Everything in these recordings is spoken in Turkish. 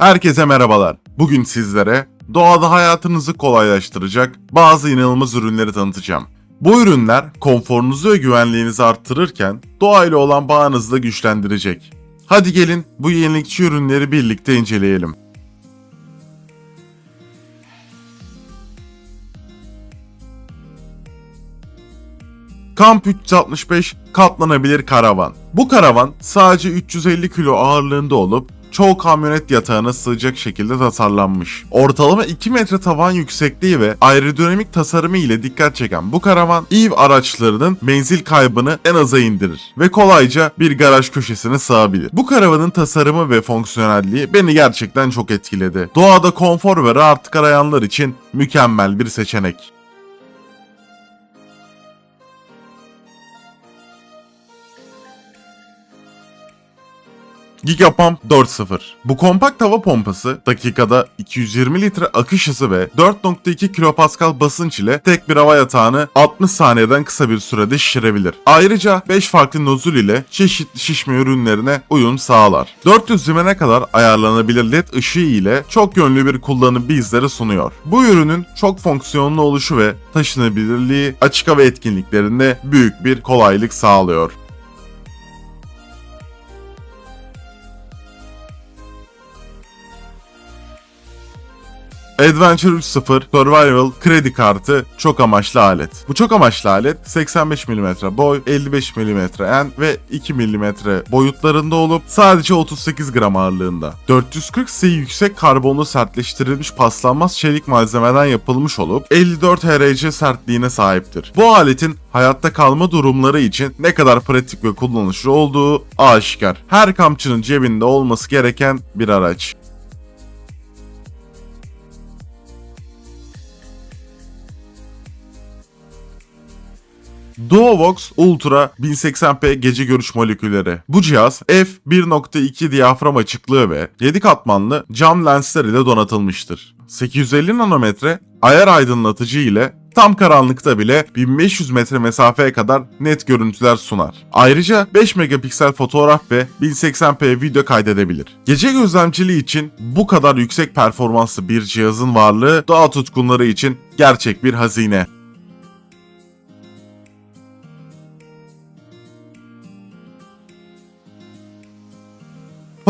Herkese merhabalar. Bugün sizlere doğada hayatınızı kolaylaştıracak bazı inanılmaz ürünleri tanıtacağım. Bu ürünler konforunuzu ve güvenliğinizi arttırırken doğayla olan bağınızı da güçlendirecek. Hadi gelin bu yenilikçi ürünleri birlikte inceleyelim. Kamp 365 katlanabilir karavan. Bu karavan sadece 350 kilo ağırlığında olup çoğu kamyonet yatağına sığacak şekilde tasarlanmış. Ortalama 2 metre tavan yüksekliği ve aerodinamik tasarımı ile dikkat çeken bu karavan EV araçlarının menzil kaybını en aza indirir ve kolayca bir garaj köşesine sığabilir. Bu karavanın tasarımı ve fonksiyonelliği beni gerçekten çok etkiledi. Doğada konfor ve rahatlık arayanlar için mükemmel bir seçenek. Gigapump 4.0. Bu kompakt hava pompası dakikada 220 litre akış hızı ve 4.2 kilopascal basınç ile tek bir hava yatağını 60 saniyeden kısa bir sürede şişirebilir. Ayrıca 5 farklı nozul ile çeşitli şişme ürünlerine uyum sağlar. 400 zimene kadar ayarlanabilir led ışığı ile çok yönlü bir kullanım bizlere sunuyor. Bu ürünün çok fonksiyonlu oluşu ve taşınabilirliği açık hava etkinliklerinde büyük bir kolaylık sağlıyor. Adventure 3.0 Survival kredi kartı çok amaçlı alet. Bu çok amaçlı alet 85 mm boy, 55 mm en ve 2 mm boyutlarında olup sadece 38 gram ağırlığında. 440 C yüksek karbonlu sertleştirilmiş paslanmaz çelik malzemeden yapılmış olup 54 HRC sertliğine sahiptir. Bu aletin hayatta kalma durumları için ne kadar pratik ve kullanışlı olduğu aşikar. Her kampçının cebinde olması gereken bir araç. Duovox Ultra 1080p gece görüş molekülleri. Bu cihaz f1.2 diyafram açıklığı ve 7 katmanlı cam lensler ile donatılmıştır. 850 nanometre ayar aydınlatıcı ile tam karanlıkta bile 1500 metre mesafeye kadar net görüntüler sunar. Ayrıca 5 megapiksel fotoğraf ve 1080p video kaydedebilir. Gece gözlemciliği için bu kadar yüksek performanslı bir cihazın varlığı doğa tutkunları için gerçek bir hazine.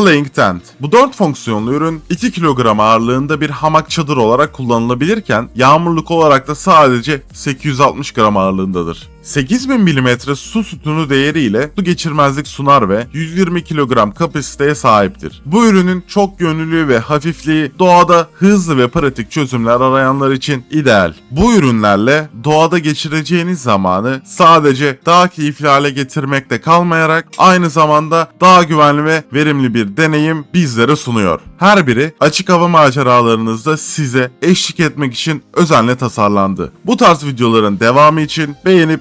Playing Tent. Bu 4 fonksiyonlu ürün 2 kilogram ağırlığında bir hamak çadır olarak kullanılabilirken yağmurluk olarak da sadece 860 gram ağırlığındadır. 8000 mm su sütunu değeriyle su geçirmezlik sunar ve 120 kilogram kapasiteye sahiptir. Bu ürünün çok yönlülüğü ve hafifliği doğada hızlı ve pratik çözümler arayanlar için ideal. Bu ürünlerle doğada geçireceğiniz zamanı sadece daha keyifli hale getirmekte kalmayarak aynı zamanda daha güvenli ve verimli bir deneyim bizlere sunuyor. Her biri açık hava maceralarınızda size eşlik etmek için özenle tasarlandı. Bu tarz videoların devamı için beğenip